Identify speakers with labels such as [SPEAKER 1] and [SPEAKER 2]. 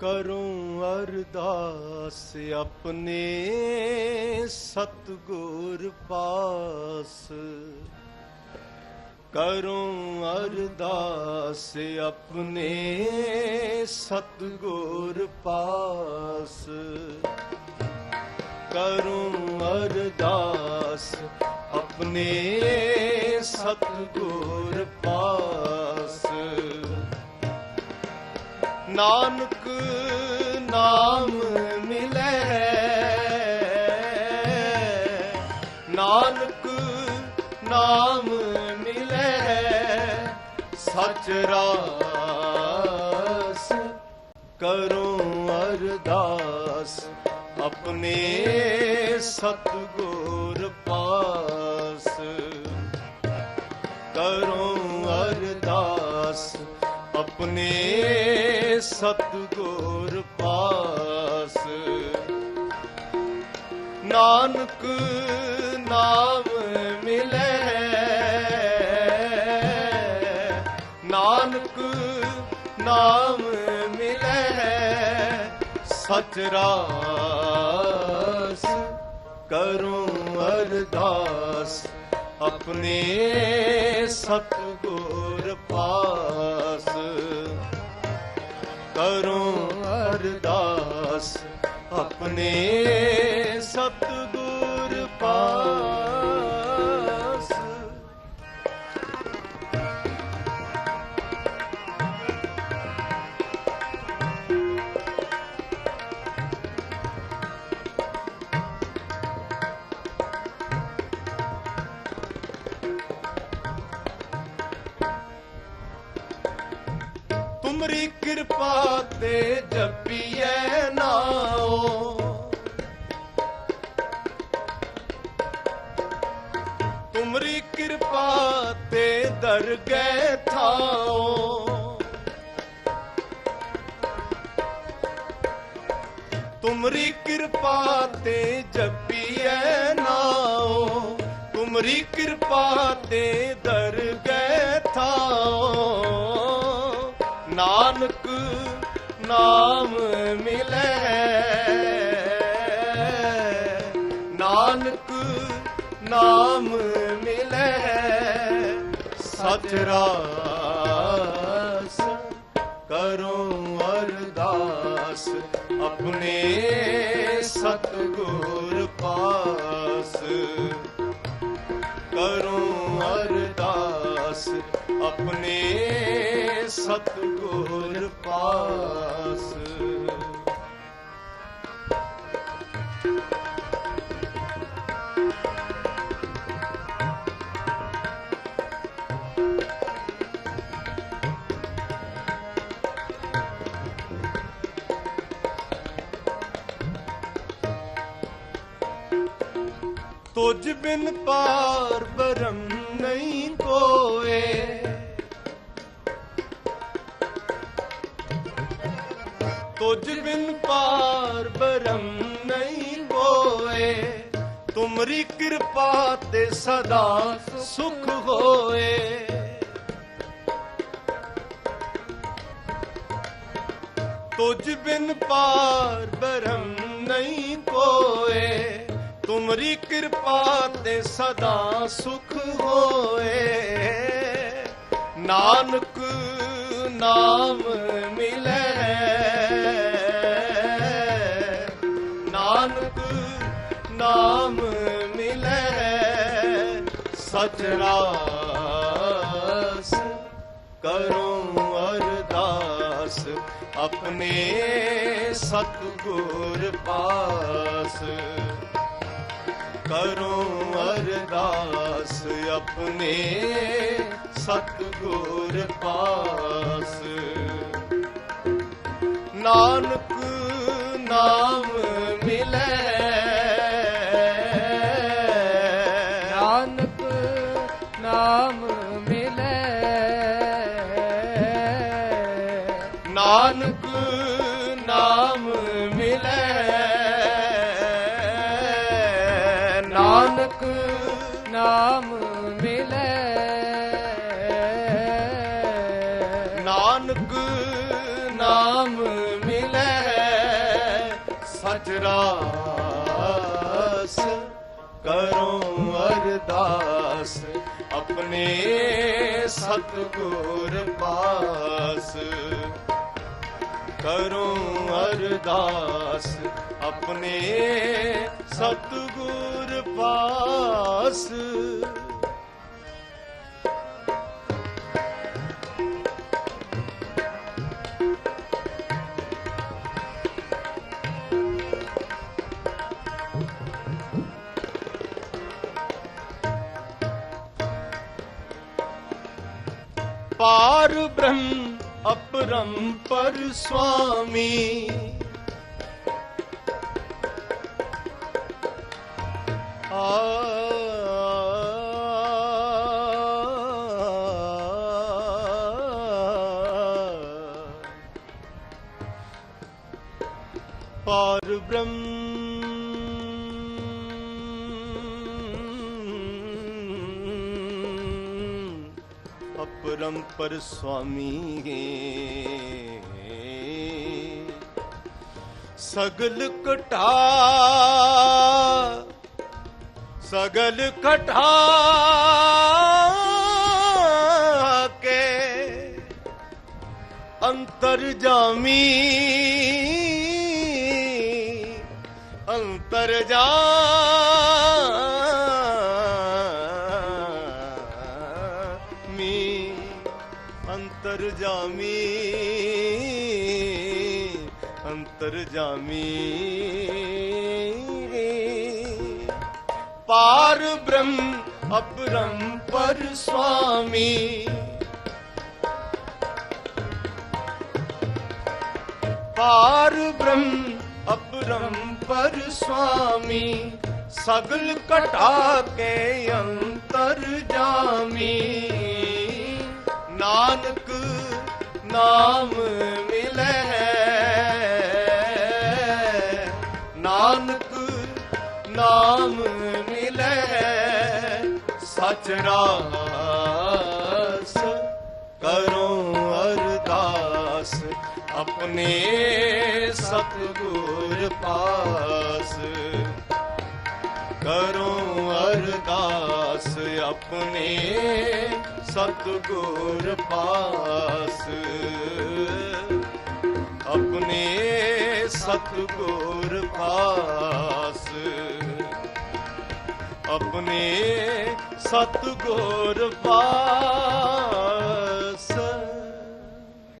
[SPEAKER 1] ਕਰੂੰ ਅਰਦਾਸ ਆਪਣੇ ਸਤਗੁਰ ਪਾਸ। ਕਰੂੰ ਅਰਦਾਸ ਆਪਣੇ ਸਤਗੁਰ ਪਾਸ। ਕਰੂੰ ਅਰਦਾਸ ਆਪਣੇ ਸਤਗੁਰ ਪਾਸ। ਨਾਨਕ ਨਾਮ ਮਿਲੇ। ਨਾਨਕ ਨਾਮ ਮਿਲੇ। ਸਚ ਰਾਸ ਕਰੋ ਅਰਦਾਸ। ਆਪਣੇ ਸਤਗੁਰ ਪਾਸ ਕਰੋ ਅਰਦਾਸ। ਆਪਣੇ ਸਤਗੁਰ ਪਾਸ। ਨਾਨਕ ਨਾਮ ਮਿਲੇ। ਨਾਨਕ ਨਾਮ ਮਿਲੇ। ਸਚ ਰਾਸ ਕਰੂੰ ਅਰਦਾਸ। ਆਪਣੇ ਸਤਗੁਰ ਪਾਸ ਕਰੋ ਅਰਦਾਸ ਆਪਣੇ ਸਤਗੁਰ ਪਾ ਤੁਮਰੀ ਕਿਰਪਾ ਤੇ ਜਪੀਐ ਨਾਉ। ਤੁਮਰੀ ਕਿਰਪਾ ਤੇ ਦਰਗਹਿ ਥਾਉ। ਤੁਮਰੀ ਕਿਰਪਾ ਤੇ ਜਪੀਐ ਨਾਉ। ਤੁਮਰੀ ਕਿਰਪਾ ਤੇ ਦਰਗਹਿ ਥਾਉ। ਨਾਨਕ ਨਾਮ ਮਿਲੈ। ਨਾਨਕ ਨਾਮ ਮਿਲੇ। ਸਚ ਰਾਸ ਕਰੂੰ ਅਰਦਾਸ ਆਪਣੇ ਸਤਗੁਰ। ਸਤਗੁਰ ਪਾਸ। ਤੁਝ ਬਿਨ ਪਾਰ ਬਰਮ ਨਹੀਂ ਕੋਏ। ਤੁਝ ਬਿਨ ਪਾਰ ਬਰਮ ਨਹੀਂ ਕੋਏ ਤੁਮਰੀ ਕਿਰਪਾ ਤੇ ਸਦਾ ਸੁਖ ਹੋਏ। ਤੁਝ ਬਿਨ ਪਾਰ ਬਰਮ ਨਹੀਂ ਕੋਏ ਤੁਮਰੀ ਕਿਰਪਾ ਤੇ ਸਦਾ ਸੁਖ ਹੋਏ। ਨਾਨਕ ਨਾਮ ਮਿਲੇ। ਰਾਸ ਕਰੂੰ ਅਰਦਾਸ ਆਪਣੇ ਸਤਗੁਰ ਪਾਸ। ਕਰੂੰ ਅਰਦਾਸ ਆਪਣੇ ਸਤਗੁਰ ਪਾਸ। ਨਾਨਕ
[SPEAKER 2] ਨਾਨਕ ਨਾਮ ਮਿਲੇ।
[SPEAKER 1] ਨਾਨਕ ਨਾਮ ਮਿਲੈ। ਨਾਨਕ
[SPEAKER 2] ਨਾਮ ਮਿਲੇ।
[SPEAKER 1] ਰਾਸ ਕਰੋ ਅਰਦਾਸ। ਆਪਣੇ ਸਤਗੁਰ ਪਾਸ। ਕਰੋ ਅਰਦਾਸ ਆਪਣੇ ਸਤਗੁਰ ਪਾਸ। ਅਪਰੰ ਪਰ ਸੁਆਮੀ ਆ ਪਾਰ ਬ੍ਰਹਮ ਪਰ ਸੁਆਮੀ ਸਗਲ ਕਟਾ ਸਗਲ ਕਟਾ ਕੇ ਅੰਤਰ ਜਾਮੀ ਅੰਤਰ ਜਾਮੀ ਅੰਤਰ ਜਾਮੀ। ਪਾਰ ਬ੍ਰਹਮ ਅਪਰੰ ਪਰ ਸੁਆਮੀ। ਪਾਰ ਬ੍ਰਹਮ ਅਪਰੰ ਪਰ ਸੁਆਮੀ। ਸਗਲ ਘਟਾ ਕੇ ਅੰਤਰ ਜਾਮੀ। ਨਾਨਕ ਨਾਮ ਨਾਮ ਮਿਲੈ, ਸਚ ਰਾਸ ਕਰੋ ਅਰਦਾਸ, ਆਪਣੇ ਸਤਗੁਰ ਪਾਸ। ਕਰੋ ਅਰਦਾਸ, ਆਪਣੇ ਸਤਗੁਰ ਪਾਸ। ਆਪਣੇ ਸਤਗੁਰ ਪਾਸ। ਆਪਣੇ ਸਤਗੁਰ ਪਾਸ